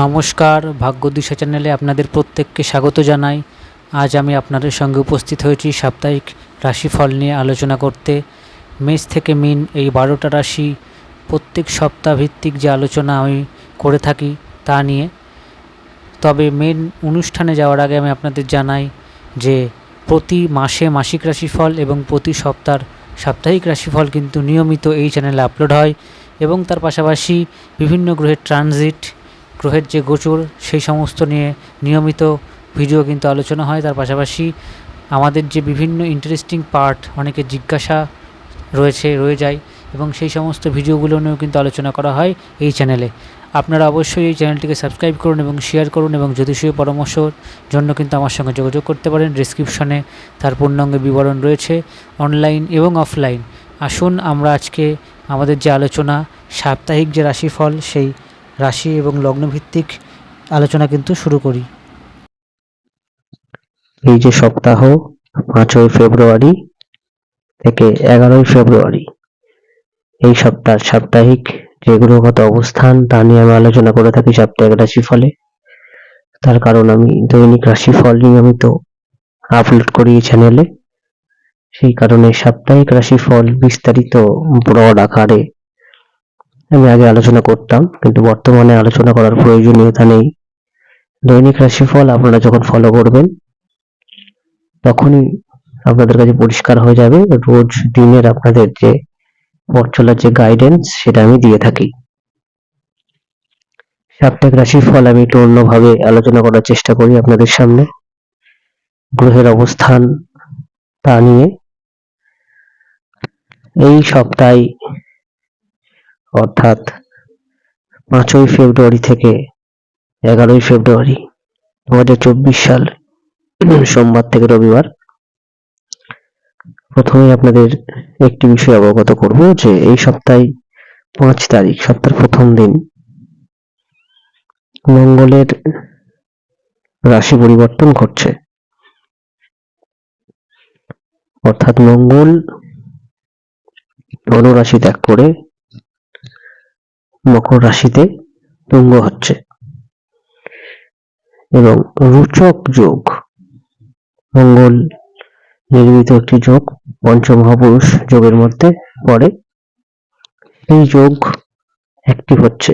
নমস্কার, ভাগ্যদিশা চ্যানেলে আপনাদের প্রত্যেককে স্বাগত জানাই। আজ আমি আপনাদের সঙ্গে উপস্থিত হয়েছি সাপ্তাহিক রাশিফল নিয়ে আলোচনা করতে। মেষ থেকে মিন এই বারোটা রাশি প্রত্যেক সপ্তাহ ভিত্তিক যে আলোচনা আমি করে থাকি তা নিয়ে। তবে মেন অনুষ্ঠানে যাওয়ার আগে আমি আপনাদের জানাই যে প্রতি মাসে মাসিক রাশিফল এবং প্রতি সপ্তাহ সাপ্তাহিক রাশিফল কিন্তু নিয়মিত এই চ্যানেলে আপলোড হয় এবং তার পাশাপাশি বিভিন্ন গ্রহের ট্রানজিট গ্রহের যে গোচর, সেই সমস্ত নিয়ে নিয়মিত ভিডিও কিন্তু আলোচনা হয়। তার পাশাপাশি আমাদের যে বিভিন্ন ইন্টারেস্টিং পার্ট অনেকে জিজ্ঞাসা রয়েছে, রয়ে যায় এবং সেই সমস্ত ভিডিওগুলো নিয়েও কিন্তু আলোচনা করা হয় এই চ্যানেলে আপনারা অবশ্যই এই চ্যানেলটিকে সাবস্ক্রাইব করুন এবং শেয়ার করুন এবং জ্যোতিষীয় পরামর্শর জন্য কিন্তু আমার সঙ্গে যোগাযোগ করতে পারেন। ডিসক্রিপশনে তার পূর্ণাঙ্গ বিবরণ রয়েছে অনলাইন এবং অফলাইন আসুন আমরা আজকে আমাদের যে আলোচনা, সাপ্তাহিক যে রাশিফল, সেই রাশি এবং লগ্নভিত্তিক আলোচনা কিন্তু শুরু করি। এই যে সপ্তাহ, পাঁচই ফেব্রুয়ারি থেকে এগারোই ফেব্রুয়ারি, এই সপ্তাহ সাপ্তাহিক যে গ্রহগত অবস্থান তা নিয়ে আমি আলোচনা করে থাকি সাপ্তাহিক রাশিফলে। তার কারণ আমি দৈনিক রাশিফল নিয়মিত আপলোড করি এই চ্যানেলে সেই কারণে সাপ্তাহিক রাশিফল বিস্তারিত ব্রড আকারে আমি আগে আলোচনা করতাম, কিন্তু বর্তমানে আলোচনা করার প্রয়োজনীয়তা নেই। দৈনিক রাশিফল আপনারা যখন ফলো করবেন, তখনই আপনাদের কাছে পরিষ্কার হয়ে যাবে রোজ দিনের আপনাদের যে পথ চলার যে গাইডেন্স সেটা আমি দিয়ে থাকি। সাপ্তাহিক রাশির ফল আমি একটু অন্যভাবে আলোচনা করার চেষ্টা করি আপনাদের সামনে। গ্রহের অবস্থান তা নিয়ে। এই সপ্তাহে অর্থাৎ পাঁচই ফেব্রুয়ারি থেকে এগারোই ফেব্রুয়ারি দু হাজার চব্বিশ সাল সোমবার থেকে রবিবার। প্রথমে আপনাদের একটি বিষয় অবগত করব যে এই সপ্তাহে পাঁচ তারিখ, সপ্তাহের প্রথম দিন মঙ্গলের রাশি পরিবর্তন ঘটছে। অর্থাৎ মঙ্গল ধনু রাশি ত্যাগ করে মকর রাশিতে তুঙ্গ হচ্ছে। এবং রুচক যোগ, মঙ্গল নির্মিত একটি যোগ পঞ্চমহাপুরুষ যোগের মধ্যে পড়ে। এই যোগ অ্যাক্টিভ হচ্ছে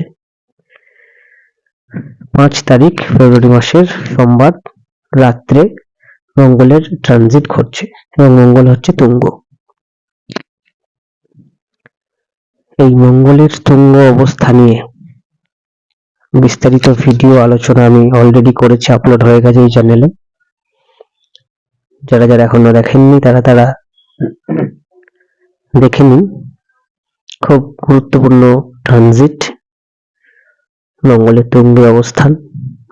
পাঁচ তারিখ ফেব্রুয়ারি মাসের সোমবার রাত্রে মঙ্গলের ট্রানজিট ঘটছে এবং মঙ্গল হচ্ছে তুঙ্গ। এই মঙ্গলের তুঙ্গ অবস্থা নিয়ে বিস্তারিত ভিডিও আলোচনা আমি অলরেডি করেছি আপলোড হয়ে গেছে এই চ্যানেলে যারা যারা এখনও দেখেননি, তারা তারা দেখে নিন। খুব গুরুত্বপূর্ণ ট্রানজিট মঙ্গলের তুঙ্গে অবস্থান।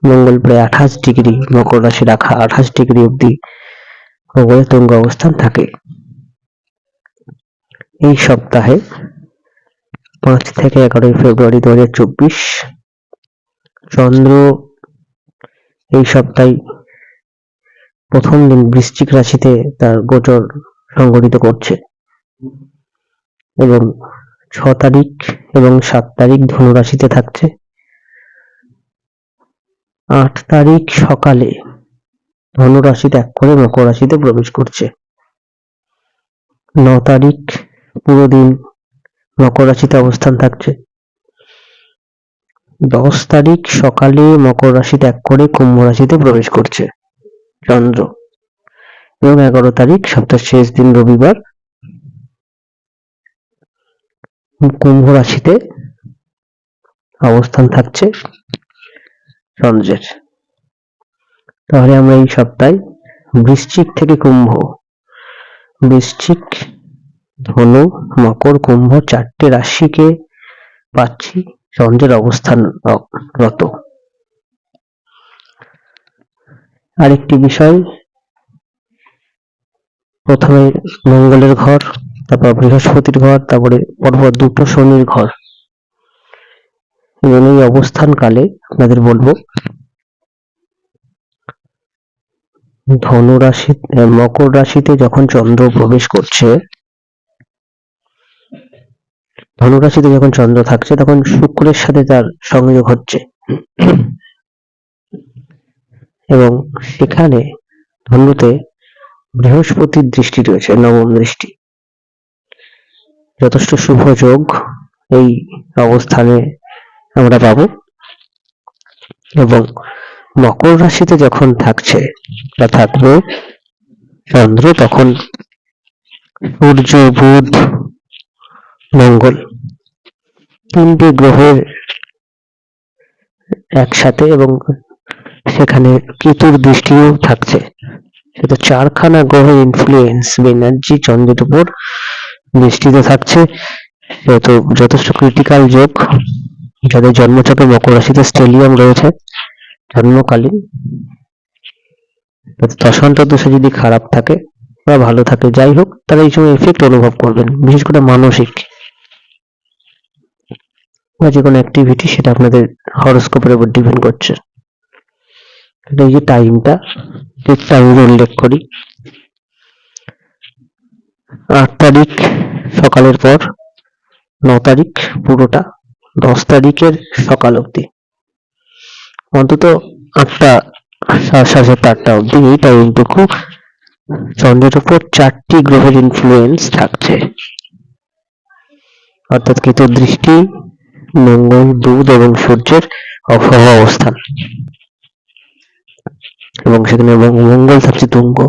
মঙ্গল প্রায় আঠাশ ডিগ্রি, মকর রাশি রাখা আঠাশ ডিগ্রি অব্দি মঙ্গলের তুঙ্গ অবস্থান থাকে। এই সপ্তাহে পাঁচ থেকে এগারোই ফেব্রুয়ারি দু হাজার চব্বিশ। চন্দ্র এই সপ্তাহে প্রথম দিন বৃশ্চিক রাশিতে তার গোচর সংঘটিত করছে। এবং ছ তারিখ এবং সাত তারিখ ধনু রাশিতে থাকছে। আট তারিখ সকালে ধনু রাশি ত্যাগ করে মকর রাশিতে প্রবেশ করছে। ন তারিখ পুরো দিন মকর রাশিতে অবস্থান থাকছে। দশ তারিখ সকালে মকর রাশি ত্যাগ করে কুম্ভ রাশিতে প্রবেশ করছে চন্দ্র এবং এগারো তারিখ সপ্তাহের শেষ দিন রবিবার কুম্ভ রাশিতে অবস্থান থাকছে চন্দ্রের। তাহলে আমরা এই সপ্তাহে বৃশ্চিক থেকে কুম্ভ। বৃশ্চিক ধনু মকর কুম্ভ চারটে রাশিকে পাচ্ছি চন্দ্রের অবস্থান রত। আরেকটি বিষয়, প্রথমে মঙ্গলের ঘর, তারপর বৃহস্পতির ঘর, তারপরে পরপর দুটো শনির ঘর। এবং এই অবস্থান কালে আপনাদের বলব ধনু রাশি মকর রাশিতে যখন চন্দ্র প্রবেশ করছে ধনুরাশিতে যখন চন্দ্র থাকছে, তখন শুক্রের সাথে তার সংযোগ হচ্ছে। এবং সেখানে ধনুতে বৃহস্পতির দৃষ্টি রয়েছে, নবম দৃষ্টি। যথেষ্ট শুভ যোগ এই অবস্থানে আমরা পাবো। এবং মকর রাশিতে যখন থাকছে থাকবে চন্দ্র, তখন সূর্য, বুধ মঙ্গল। তিনটে গ্রহের একসাথে এবং সেখানে কেতুর দৃষ্টিও থাকছে। সেটা চারখানা গ্রহের ইনফ্লুয়েন্স বা এনার্জি চন্দ্রের উপর দৃষ্টিতে থাকছে। সেহেতু যথেষ্ট ক্রিটিক্যাল যোগ, যাদের জন্মছকে মকর রাশিতে স্টেলিয়াম রয়েছে, জন্মকালীন। দশান্ত দশা যদি খারাপ থাকে বা ভালো থাকে, যাই হোক, তারা এই সময় এফেক্ট অনুভব করবেন, বিশেষ করে মানসিক। বা যে কোনো অ্যাক্টিভিটি সেটা আপনাদের হরস্কোপের উপর ডিপেন্ড করছে। এই যে টাইমটা ঠিক টাইমের উল্লেখ করি। আট তারিখ, সকালের পর ন তারিখ পুরোটা, দশ তারিখের সকাল অবধি। অন্তত আটটা, সাড়ে সাতটা, আটটা অবধি। এই টাইমটুকু চন্দ্রের উপর চারটি গ্রহের ইনফ্লুয়েন্স থাকছে। অর্থাৎ কেতুর দৃষ্টি মঙ্গল, বুধ এবং সূর্যের অভাব অবস্থান। এবং সেখানে মঙ্গ- মঙ্গল থাকছে তুঙ্গ।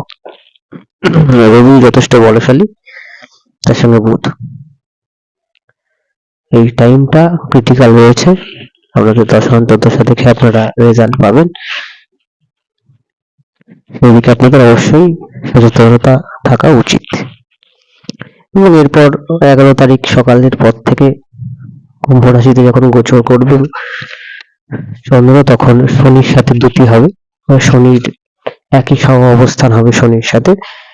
রবি যথেষ্ট বলশালী, তার সঙ্গে বুধ। এই টাইমটা ক্রিটিক্যাল রয়েছে। আপনাদের দশান্তদশা দেখে আপনারা রেজাল্ট পাবেন। সেদিকে আপনাদের অবশ্যই সচেতনতা থাকা উচিত। এবং এরপর এগারো তারিখ সকালের পর থেকে কুম্ভ যখন গোচর করবে, চন্দ্র তখন শনির সাথে দুটি হবে। শনির একই সম অবস্থান হবে শনির সাথে।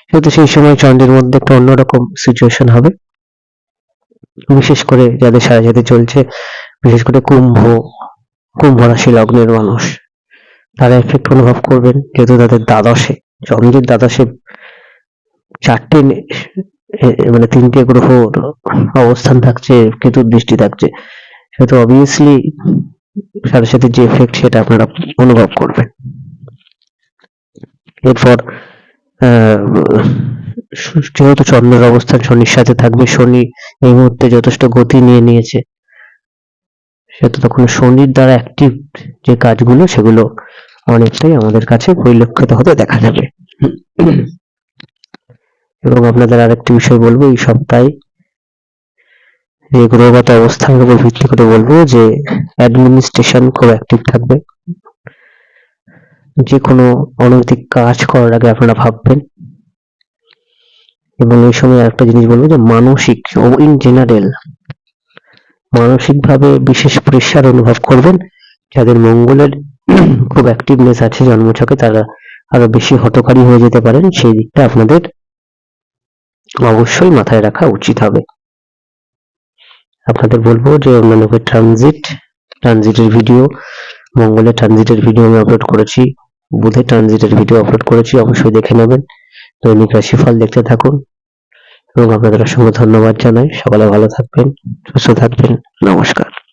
সেহেতু সেই সময় চন্দ্রের মধ্যে একটা অন্যরকম সিচুয়েশন হবে। বিশেষ করে যাদের সারা যেতে চলছে, বিশেষ করে কুম্ভ কুম্ভ রাশি লগ্নের মানুষ, তারা এফেক্ট অনুভব করবেন, যেহেতু তাদের দ্বাদশে, চন্দ্রের দ্বাদশে চারটে মানে তিনটে গ্রহ অবস্থান থাকছে, কেতুর দৃষ্টি থাকছে। সেহেতু অবভিয়াসলি সাথে সাথে যে এফেক্ট সেটা আপনারা অনুভব করবেন। এরপর যেহেতু চন্দ্রের অবস্থান শনির সাথে থাকবে, শনি এই মুহূর্তে যথেষ্ট গতি নিয়ে নিয়েছে। সেহেতু তখন শনির দ্বারা অ্যাক্টিভ যে কাজগুলো, সেগুলো অনেকটাই আমাদের কাছে পরিলক্ষিত হতে দেখা যাবে। এবং আপনাদের আরেকটি বিষয় বলব, এই সপ্তাহে যে গ্রহগত অবস্থানের উপর ভিত্তি করে বলব যে অ্যাডমিনিস্ট্রেশন খুব অ্যাক্টিভ থাকবে। যে কোনো অনৈতিক কাজ করার আগে আপনারা ভাববেন। এবং এই সময় একটা জিনিস বলব যে মানসিক ও ইন জেনারেল মানসিকভাবে বিশেষ প্রেশার অনুভব করবেন। যাদের মঙ্গলের খুব অ্যাক্টিভনেস আছে, জন্মছকে তারা আরও বেশি হতকারী হয়ে যেতে পারেন। সেই দিকটা আপনাদের অবশ্যই মাথায় রাখা উচিত হবে। আপনাদের বলব যে অন্যান্য ট্রানজিট ট্রানজিটের ভিডিও মঙ্গলের ট্রানজিটের ভিডিও আমি আপলোড করেছি, বুধে ট্রানজিটের ভিডিও আপলোড করেছি, অবশ্যই দেখে নেবেন। দৈনিক রাশিফল দেখতে থাকুন। এবং আপনাদের অসংখ্য ধন্যবাদ জানাই। সকালে ভালো থাকবেন, সুস্থ থাকবেন। নমস্কার।